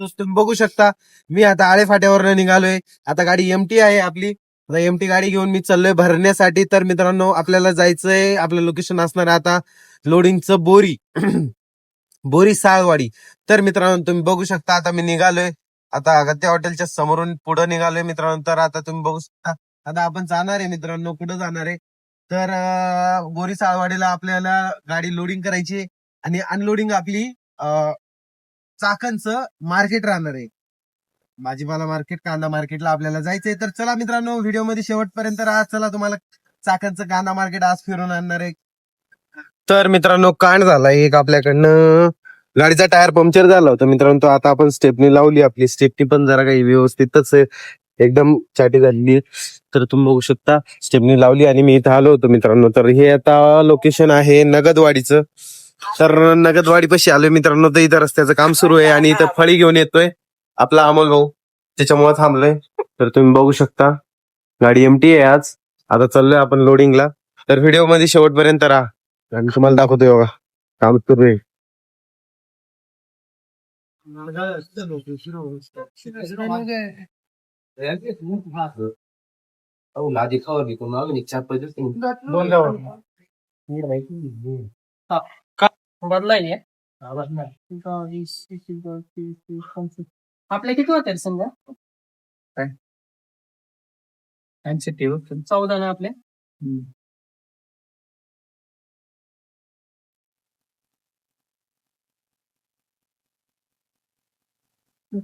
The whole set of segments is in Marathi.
तुम्ही बघू शकता. मी आता आळे फाट्यावरनं निघालोय. आता गाडी एमटी आहे आपली. आता एमटी गाडी घेऊन मी चाललोय भरण्यासाठी. तर मित्रांनो आपल्याला जायचंय. आपलं लोकेशन असणार आता लोडिंगचं बोरी. बोरी साळवाडी. तर मित्रांनो तुम्ही बघू शकता आता मी निघालोय. आता अगत्या हॉटेलच्या समोरून पुढे निघालोय मित्रांनो. तर आता तुम्ही बघू शकता. आता आपण जाणार आहे मित्रांनो. कुठं जाणार आहे? तर बोरी साळवाडीला आपल्याला गाडी लोडिंग करायची आहे. आणि अनलोडिंग आपली चाकणचं मार्केट राहणार आहे. भाजीपाला मार्केट कांदा मार्केटला आपल्याला जायचंय. तर चला मित्रांनो व्हिडिओमध्ये शेवटपर्यंत राहा. चला तुम्हाला चाकणचं कांदा मार्केट आज फिरून आणणार आहे. तर मित्रांनो कांड झाला एक आपल्याकडनं. गाडीचा टायर पंक्चर झाला होता. मित्रांनो तो आता आपण स्टेपनी लावली. आपली स्टेपनी पण जरा काही व्यवस्थितच आहे. एकदम चाटी झालेली तर तुम्ही बघू शकता स्टेपनी लावली आणि मी इथं आलो होतो मित्रांनो. तर हे आता लोकेशन आहे नगदवाडीचं. तर नगदवाडी पशी आलोय मित्रांनो. तर इथं रस्त्याचं काम सुरू आहे आणि इथं फळी घेऊन येतोय. आपला अमोल भाऊ त्याच्यामुळे थांबलोय. तर तुम्ही बघू शकता. गाडी एमटी आहे आज. आता चाललोय आपण लोडिंगला तर व्हिडिओमध्ये शेवटपर्यंत राहा. आणि तुम्हाला दाखवतोय बघा. काम सुरू आहे. बदलायली आपल्या किती होते रे समजा चौदा ना आपले?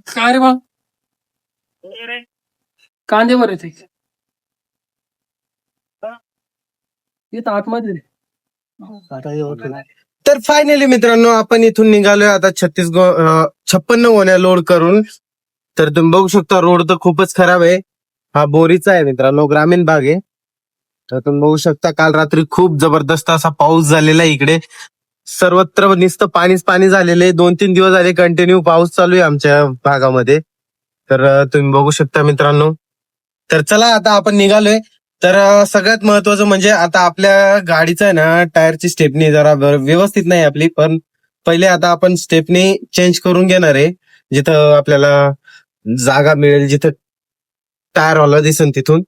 काय रे बा? कांदे बरे ते इथं आतमध्ये रे. तर फायनली मित्रांनो आपण इथून निघालोय आता छत्तीस छप्पन्न गोण्या लोड करून. तर तुम्ही बघू शकता रोड तर खूपच खराब आहे. हा बोरीचा आहे मित्रांनो ग्रामीण भाग आहे. तर तुम्ही बघू शकता काल रात्री खूप जबरदस्त असा पाऊस झालेला आहे इकडे. सर्वत्र नुसतं पाणीच पाणी झालेलं आहे. दोन तीन दिवस झाले कंटिन्यू पाऊस चालू आहे आमच्या भागामध्ये. तर तुम्ही बघू शकता मित्रांनो. तर चला आता आपण निघालोय. तर अं, सगळ्यात महत्वाचं म्हणजे आता आपल्या गाडीचं आहे ना टायरची स्टेपनी जरा बर- व्यवस्थित नाही आपली पण पहिले आता आपण स्टेपनी चेंज करून घेणार आहे. जिथं आपल्याला जागा मिळेल जिथं टायर वाला दिसन तिथून.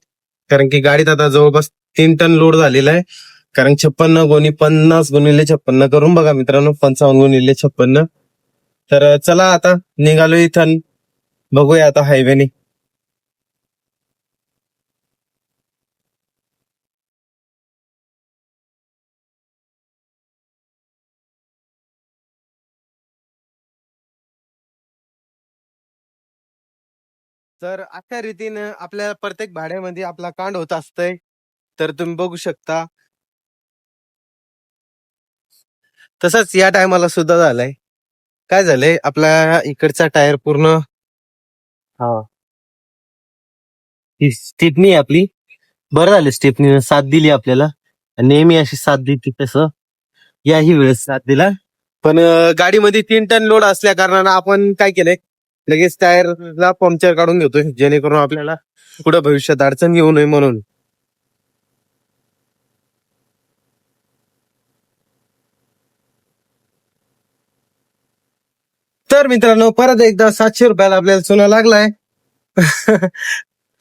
कारण की गाडीत आता जवळपास तीन टन लोड झालेला आहे. कारण छप्पन्न गोणी पन्नास गुणिले छप्पन्न करून बघा मित्रांनो पंचावन्न गुणिले छप्पन्न. तर चला आता निघालो इथं बघूया आता हायवेने तर अशा रीतीनं आपल्या प्रत्येक भाड्यामध्ये आपला कांड होत असतंय. तर तुम्ही बघू शकता. तसंच या टायमाला सुद्धा झालंय. काय झालंय? आपला इकडचा टायर पूर्ण हा. ही स्टेपनी आहे आपली. बरं झालं स्टेपनीनं साथ दिली आपल्याला. नेहमी अशी साथ देते तसं. याही वेळेस साथ दिला. पण गाडीमध्ये तीन टन लोड असल्या कारणानं आपण काय केलंय? लगेच टायरला पंक्चर काढून घेतोय जेणेकरून आपल्याला कुठं भविष्यात अडचण येऊ नये म्हणून. तर मित्रांनो परत एकदा सातशे रुपयाला आपल्याला सोना लागलाय.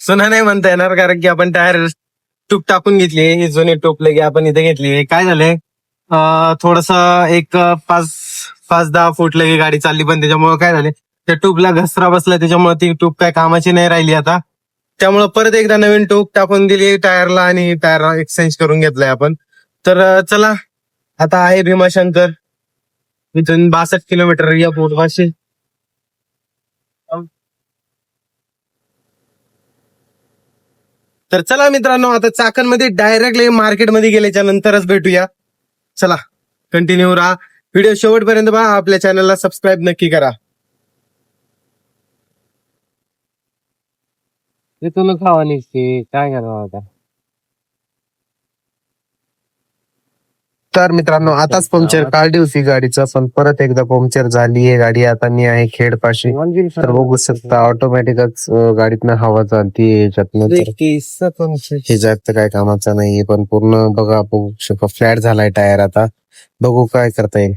सोना नाही म्हणता येणार कारण की आपण टायर टूप टाकून घेतली जुने जुनी टूप लगे आपण इथे घेतली काय झालंय? थोडस एक पाच पाच दहा फूट लगे गाडी चालली पण त्याच्यामुळे काय झाले त्या ट्यूबला घसरा बसला त्याच्यामुळे ती ट्यूब काय कामाची नाही राहिली आता. त्यामुळे परत एकदा नवीन ट्यूब टाकून दिली टायरला आणि टायर एक्सचेंज करून घेतलाय आपण. तर चला आता आहे भीमाशंकर. इथून बासष्ट किलोमीटर या बोटवाशी तर चला मित्रांनो आता चाकणमध्ये डायरेक्टली मार्केटमध्ये गेल्याच्या नंतरच भेटूया. चला कंटिन्यू राहा. व्हिडिओ शेवटपर्यंत पहा. आपल्या चॅनलला सबस्क्राईब नक्की करा. तिथून खावा निघते काय करावं आता तर मित्रांनो आताच पंक्चर काढली होती गाडीचं पण परत एकदा पंक्चर झाली आहे. गाडी आता मी आहे खेड पाशी तर बघू शकता ऑटोमॅटिकच गाडीतनं हवा चालती याच्यातनं हे जास्त काय कामाचं नाहीये पण पूर्ण बघा बघू शकतो फ्लॅट झालाय टायर आता. बघू काय करता येईल.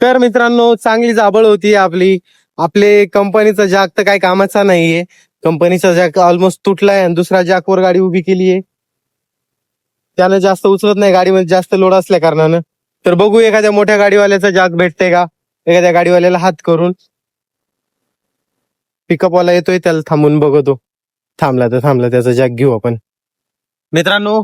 तर मित्रांनो चांगली जाबळ होती आपली. आपले कंपनीचा जॅक तर काही कामाचा नाहीये. कंपनीचा जॅक ऑलमोस्ट तुटलाय आणि दुसऱ्या जॅकवर गाडी उभी केली आहे. त्यानं जास्त उचलत नाही गाडीमध्ये जास्त लोड असल्या कारणानं. तर बघू एखाद्या मोठ्या गाडीवाल्याचा जॅक भेटते का? एखाद्या गाडीवाल्याला हात करून. पिकअपवाला येतोय त्याला थांबून बघतो. थांबला तर थांबला त्याचा जॅक घेऊ आपण. मित्रांनो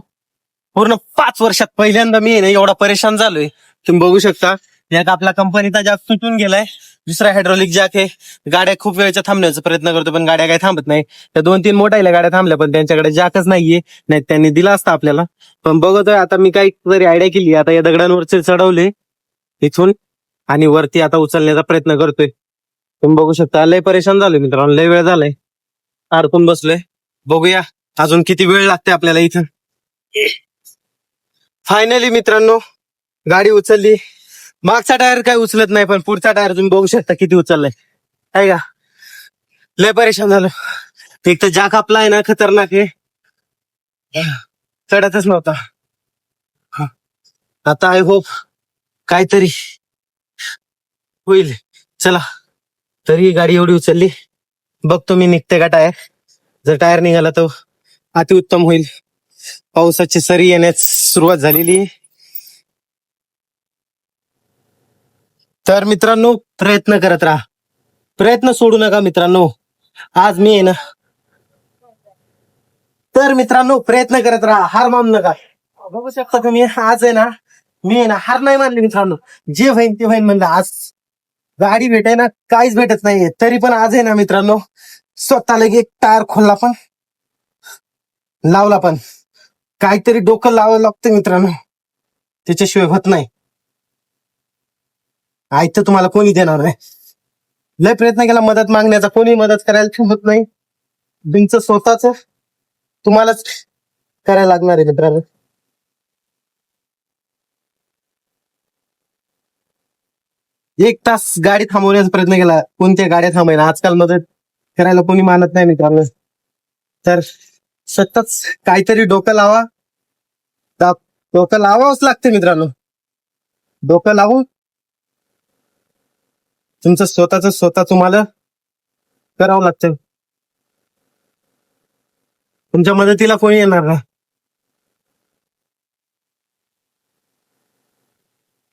पूर्ण पाच वर्षात पहिल्यांदा मी ना एवढा परेशान झालोय. तुम्ही बघू शकता यात आपला कंपनीचा जॅक तुटून गेलाय. दुसरा हायड्रॉलिक जॅक आहे. गाड्या खूप वेळच्या थांबण्याचा प्रयत्न करतो पण गाड्या काही थांबत नाही. त्या दोन तीन मोठ्या गाड्या थांबल्या पण त्यांच्याकडे जॅकच नाहीये. नाही त्यांनी दिला असता आपल्याला. पण बघतोय आता मी काही तरी आयडिया केली. आता या दगडांवरचे चढवले इथून. आणि वरती आता उचलण्याचा प्रयत्न करतोय. तुम्ही बघू शकता लय परेशान झालोय मित्रांनो. लय वेळ झालाय. अडकून बसलोय. बघूया अजून किती वेळ लागते आपल्याला इथं. फायनली मित्रांनो गाडी उचलली. मागचा टायर काय उचलत नाही पण पुढचा टायर तुम्ही बघू शकता किती उचललाय. आहे का? लय परेशान झालं. एक तर जाक आपला आहे ना खतरनाक आहे. चढतच नव्हता. हा. आता आय होप काहीतरी होईल. चला. तरी गाडी एवढी उचलली. बघतो मी निघते का टायर. जर टायर निघाला तर अतिउत्तम होईल. पावसाची सरी येण्यास सुरुवात झालेली आहे. तर मित्रांनो प्रयत्न करत राहा. प्रयत्न सोडू नका मित्रांनो. आज मी आहे ना तर मित्रांनो प्रयत्न करत राहा. हार मानू नका. बघू शकता तुम्ही आज आहे ना मी आहे ना हार नाही मानली मित्रांनो. जे होईन ते होईन म्हणलं आज. गाडी भेटाय ना काहीच भेटत नाहीये. तरी पण आज आहे ना मित्रांनो स्वतःला एक टायर खोलला पण लावला पण. काहीतरी डोकं लावावं लागतं मित्रांनो. त्याच्याशिवाय होत नाही. आयतं तुम्हाला कोणी देणार नाही. लय प्रयत्न केला मदत मागण्याचा. कोणी मदत करायला होत नाही. तुमचं स्वतःच तुम्हालाच करायला लागणार आहे मित्रांनो. एक तास गाडी थांबवण्याचा प्रयत्न केला. कोणत्या गाड्या थांबायला? आजकाल मदत करायला कोणी मानत नाही मित्रांनो. तर सतत काहीतरी डोकं लावा. डोकं लावावंच लागते मित्रांनो. डोकं लावून तुमचं स्वतःच स्वतः तुम्हाला करावं लागतं तुमच्या मदतीला कोणी येणार ना?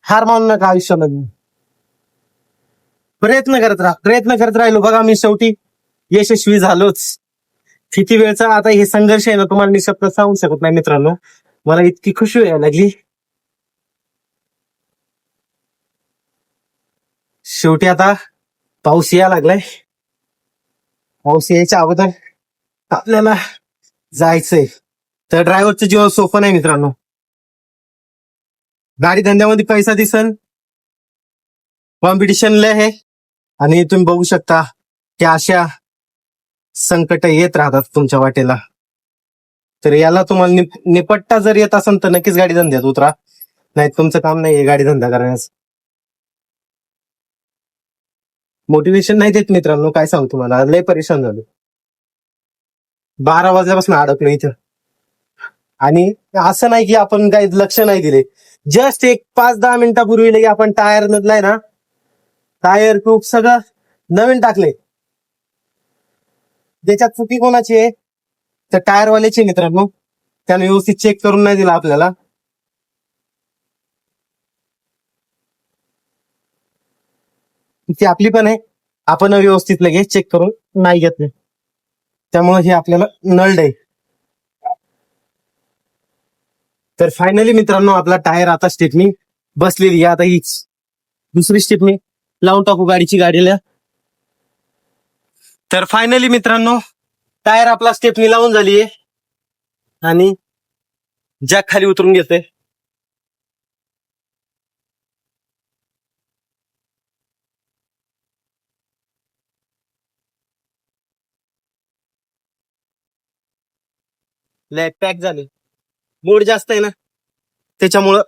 हार मानू नका आयुष्यामध्ये. प्रयत्न करत राहा प्रयत्न करत राहिलो. बघा मी शेवटी यशस्वी झालोच. किती वेळचा आता हे संघर्ष आहे ना तुम्हाला निशब्द सांगू शकत नाही मित्रांनो. मला इतकी खुशी व्हायला लागली. शेवटी आता पाऊस यायला लागलाय. पाऊस यायच्या अगोदर आपल्याला जायचंय. तर ड्रायव्हरचं जीवन सोपं नाही मित्रांनो. गाडी धंद्यामध्ये पैसा दिसन. कॉम्पिटिशन लय आहे. आणि तुम्ही बघू शकता की अशा संकट येत राहतात तुमच्या वाटेला. तर याला तुम्हाला निप- निपट्टा जर येत असेल तर नक्कीच गाडी धंद्यात उतरा. नाही तुमचं काम नाही गाडी धंदा करण्याचं. मोटिवेशन नाही देत मित्रांनो काय सांगू तुम्हाला? लय परेशान झालो. बारा वाजल्यापासून अडकलो इथं. आणि असं नाही की आपण काही लक्ष नाही दिले. जस्ट एक पाच दहा मिनिटापूर्वी लगे आपण टायर मधलाय ना टायर ट्यूब सगळं नवीन टाकले. त्याच्यात चुकी कोणाची आहे? तर टायरवाल्याची मित्रांनो. त्याने व्यवस्थित चेक करून नाही दिला आपल्याला. ती आपली पण आहे. आपण व्यवस्थित लगेच चेक करून नाही घेतले त्यामुळे हे आपल्याला नळड आहे. तर फायनली मित्रांनो आपला टायर आता स्टेपनी बसलेली आहे. आता हीच दुसरी स्टेपनी लावून टाकू गाडीची गाडीला. तर फायनली मित्रांनो टायर आपला स्टेपनी लावून झालीये. आणि जॅक खाली उतरून घेते लॅग पॅक झाले. मूड जास्त आहे ना? त्याच्यामुळं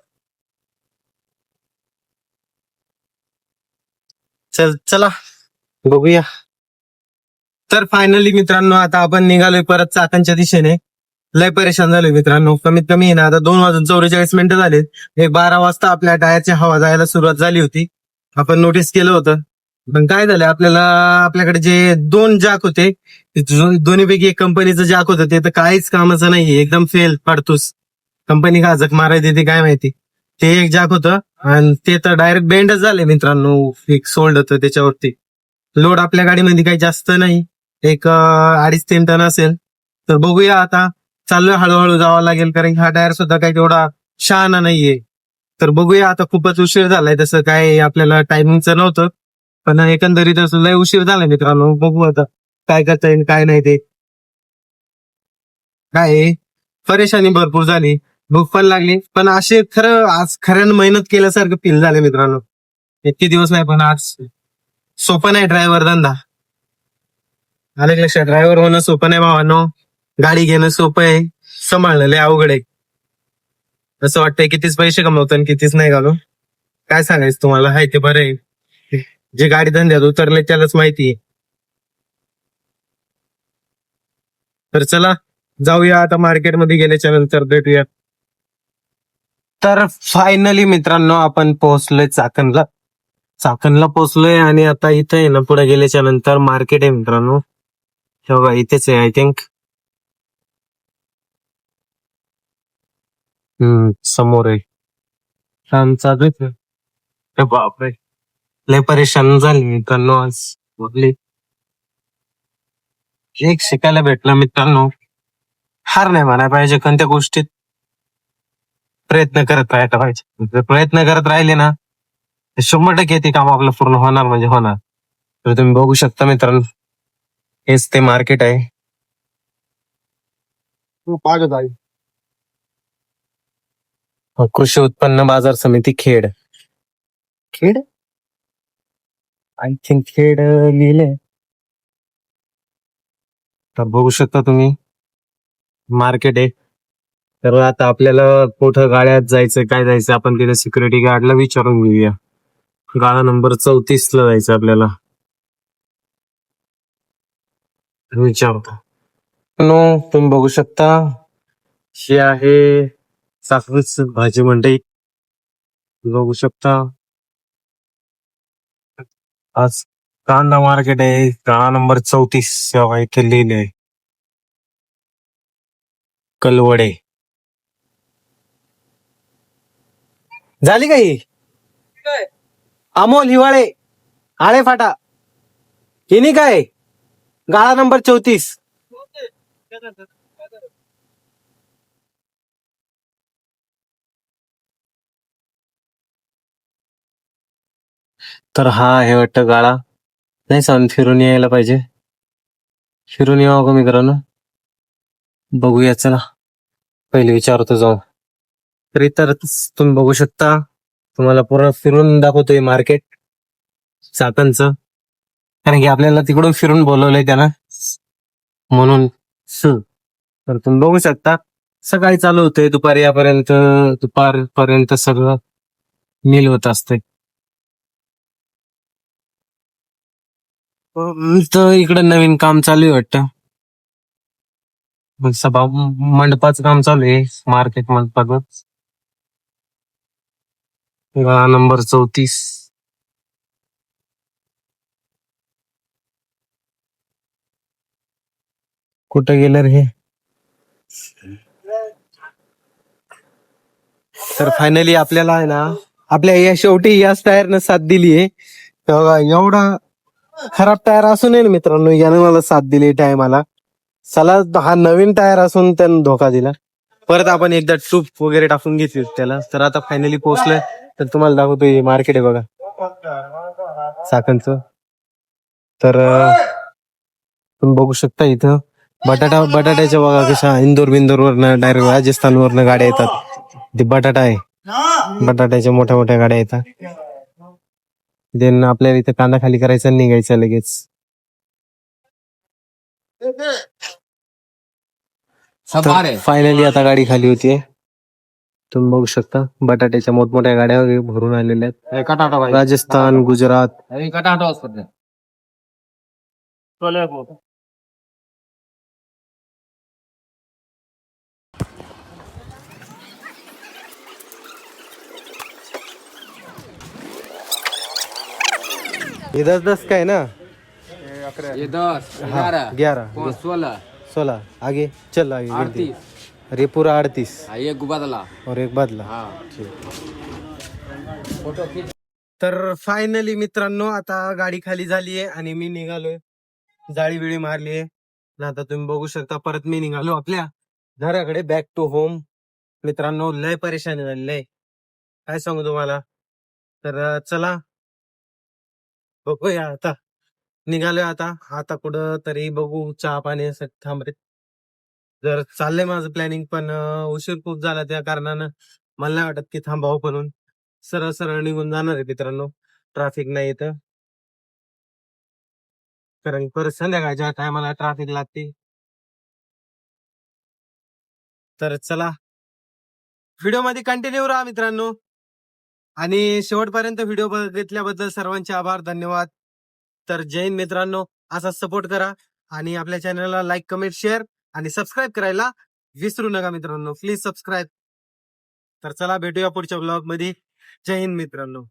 चल चला. बघूया. तर फायनली मित्रांनो आता आपण निघालोय परत चाकणच्या दिशेने. लय परेशान झालोय मित्रांनो. कमीत कमी ना आता दोन वाजून चौवेचाळीस मिनिटं झालेत. एक बारा वाजता आपल्या टायरची हवा जायला सुरुवात झाली होती. आपण नोटीस केलं होतं. पण काय झालं आपल्याला आपल्याकडे जे दोन जाक होते दोन्हीपैकी एक कंपनीचं जाक होतं ते तर काहीच कामाचं नाही एकदम फेल पडतोस. कंपनी का जक मारायची ते काय माहिती. ते एक जाक होतं आणि ते तर डायरेक्ट बेंडच झाले मित्रांनो. एक सोल्ड होतं त्याच्यावरती. लोड आपल्या गाडीमध्ये काही जास्त नाही. एक अडीच तीन टन असेल. तर बघूया आता. चाललोय हळूहळू जावं लागेल कारण हा टायर सुद्धा काही तेवढा शहाणा नाहीये. तर बघूया आता खूपच उशीर झालाय तसं काय आपल्याला टायमिंगचं नव्हतं. पण एकंदरीत असं लय उशीर झाला मित्रांनो. बघू आता काय करता येईल काय नाही ते. काय परेशानी भरपूर झाली. भूक पण लागली. पण असे खरं आज खऱ्यानं मेहनत केल्यासारखं फील झालं मित्रांनो. इतके दिवस नाही पण आज सोपं नाही ड्रायव्हर धंदा. आले लक्षात? ड्रायव्हर होणं सोपं नाही भावानो. गाडी घेणं सोपं आहे. सांभाळणं लय अवघड आहे. असं वाटतंय कितीच पैसे कमवतो आणि कितीच नाही घालू. काय सांगायचं तुम्हाला? हाय ते बरं आहे. जे गाडी धंद्यात उतरले त्यालाच माहिती आहे. तर चला जाऊया आता मार्केटमध्ये गेल्याच्यानंतर भेटूया. तर फायनली मित्रांनो आपण पोहोचलोय चाकणला. चाकणला पोहोचलोय आणि आता इथं आहे ना पुढे गेल्याच्यानंतर मार्केट आहे मित्रांनो. हे बघा इथेच आहे आय थिंक हम्म समोर आहे. चालू आहे बापरे. लय परेशान झाली मित्रांनो आज. बोलली. एक शिकायला भेटलं मित्रांनो. हार नाही म्हणायला पाहिजे कोणत्या गोष्टीत. प्रयत्न करत राहायला पाहिजे. जर प्रयत्न करत राहिले ना तर शंभर टक्के ते काम आपलं पूर्ण होणार म्हणजे होणार. तर तुम्ही बघू शकता मित्रांनो. हेच ते मार्केट आहे. कृषी उत्पन्न बाजार समिती खेड. खेड? आय थिंक खेड लिहिले. तर बघू शकता तुम्ही. मार्केट आहे. तर आता आपल्याला कुठं गाड्यात जायचं काय जायचं आपण तिथे सिक्युरिटी गार्डला विचारून घेऊया. गाडा नंबर चौतीस ला जायचं आपल्याला. विचारतो. नो तुम्ही बघू शकता. ही आहे साखर भाजी मंडई. बघू शकता. आज कांदा मार्केट आहे. गाळा नंबर चौतीस इथे लिहिले आहे कलवडे. झाली काही अमोल हिवाळे. आळे फाटा. हिनी काय? गाळा नंबर चौतीस. तर हा आहे वाटतं गाळा. नाही सांग फिरून यायला पाहिजे. फिरून यावं का मित्रांनो? बघूया चला. पहिले विचारतो जाऊ तर इतर तुम्ही बघू शकता तुम्हाला पूर्ण फिरून दाखवतोय मार्केट चाकणचं कारण की आपल्याला तिकडून फिरून बोलवलंय त्यानं. म्हणून तर तुम्ही बघू शकता सकाळी चालू होतंय दुपारी यापर्यंत दुपारपर्यंत सगळं मिल होत असते हो, तर इकडे नवीन काम चालू आहे वाटतं. सभा मंडपाचं काम चालू आहे मार्केट मंडपाचं गाळा नंबर चौतीस. कुठं गेलं रे हे? तर फायनली आपल्याला आहे ना आपल्या या शेवटी याच टायरनं साथ दिली आहे. तेव्हा एवढा खराब टायर असून ना मित्रांनो याने मला साथ दिली टायमाला. चला हा नवीन टायर असून त्यानं धोका दिला. परत आपण एकदा टूप वगैरे टाकून घेतली त्याला. तर आता फायनली पोहोचलोय. तर तुम्हाला दाखवतो मार्केट आहे बघा. चाकणचं तर तुम्ही बघू शकता इथं. बटाटा बटाट्याच्या बघा कशा इंदोर बिंदोर वरनं डायरेक्ट राजस्थान वरनं गाड्या येतात. ते बटाटा आहे. बटाट्याच्या मोठ्या मोठ्या गाड्या येतात. देन आपल्याला इथे कांदा खाली करायचा आणि निघायचं लगेच. फायनली आता गाडी खाली होतीये. तुम्ही बघू शकता बटाट्याच्या मोठमोठ्या गाड्या वगैरे भरून आलेल्या आहेत. राजस्थान गुजरात. ये दस दस का है ना ये दस ग्यारह सोलह सोलह आगे चल आगे गिनती। अड़तीस. अरे पूरा अड़तीस. एक गुबादला और एक बदला. हाँ. तर फायनली मित्रांनो आता गाडी खाली झालीये आणि मी निघालोय. जाळी बिळी मारलीये आणि आता तुम्ही बघू शकता परत मी निघालो आपल्या घराकडे बॅक टू होम मित्रांनो लय परेशानी झालेली आहे. काय सांगू तुम्हाला? तर अं, चला. बघूया आता. निघालोय आता. आता कुठं तरी बघू चहा पाण्यासाठी थांबरे जर चाललंय माझं प्लॅनिंग पण अं, उशीर खूप झाला त्या कारणानं. मला नाही वाटत की थांबावं म्हणून. सरळ सरळ निघून जाणार आहे मित्रांनो. ट्रॅफिक नाही इथं. कारण परत संध्याकाळच्या टायमाला ट्रॅफिक लागते. तर चला. व्हिडिओमध्ये कंटिन्यू राहा मित्रांनो. आणि शेवटपर्यंत व्हिडिओ बघितल्याबद्दल सर्वांचे आभार धन्यवाद. तर जैन मित्रांनो असा सपोर्ट करा आणि आपल्या चॅनलला लाईक कमेंट शेअर आणि सबस्क्राईब करायला विसरू नका मित्रांनो. प्लीज सबस्क्राईब तर चला भेटूया पुढच्या ब्लॉगमध्ये जय हिंद मित्रांनो.